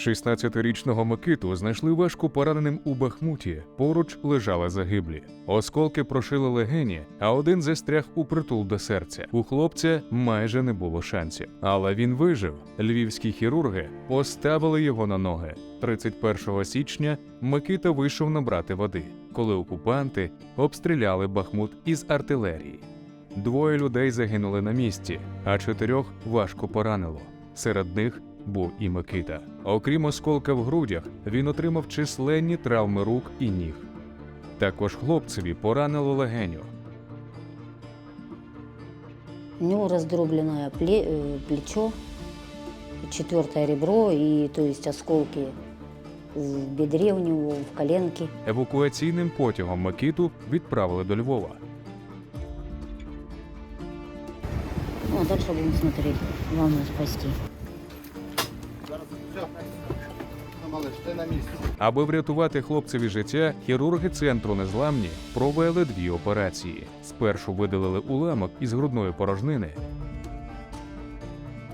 16-річного Микиту знайшли важко пораненим у Бахмуті. Поруч лежали загиблі. Осколки прошили легені, а один застряг у притул до серця. У хлопця майже не було шансів. Але він вижив. Львівські хірурги поставили його на ноги. 31 січня Микита вийшов набрати води, коли окупанти обстріляли Бахмут із артилерії. Двоє людей загинули на місці, а чотирьох важко поранило. Серед них був і Микита. Окрім осколка в грудях, він отримав численні травми рук і ніг. Також хлопцеві поранило легеню. У него раздробленное пле- э, плечо, четвертое ребро, и то есть осколки в бедре у него, в коленке. Евакуаційним потягом Микиту відправили до Львова. Ну, а дальше будем смотреть. Главное спасти. Аби врятувати хлопцеві життя, хірурги центру незламні провели дві операції. Спершу видалили уламок із грудної порожнини,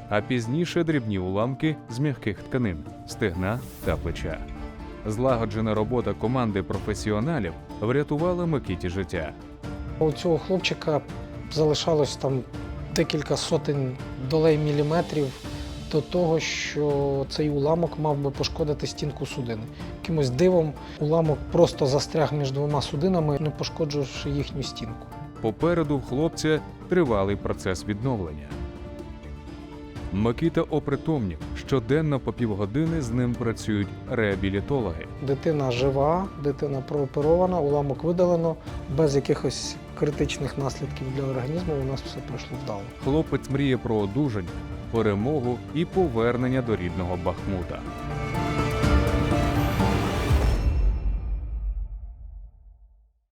а пізніше дрібні уламки з м'яких тканин, стегна та плеча. Злагоджена робота команди професіоналів врятувала Микиті життя. У цього хлопчика залишалось там декілька сотень долей міліметрів до того, що цей уламок мав би пошкодити стінку судини. Якимось дивом уламок просто застряг між двома судинами, не пошкоджувавши їхню стінку. Попереду в хлопця тривалий процес відновлення. Микита опритомнів. Щоденно по півгодини з ним працюють реабілітологи. Дитина жива, дитина прооперована, уламок видалено, без якихось критичних наслідків для організму. У нас все пройшло вдало. Хлопець мріє про одужання, перемогу і повернення до рідного Бахмута.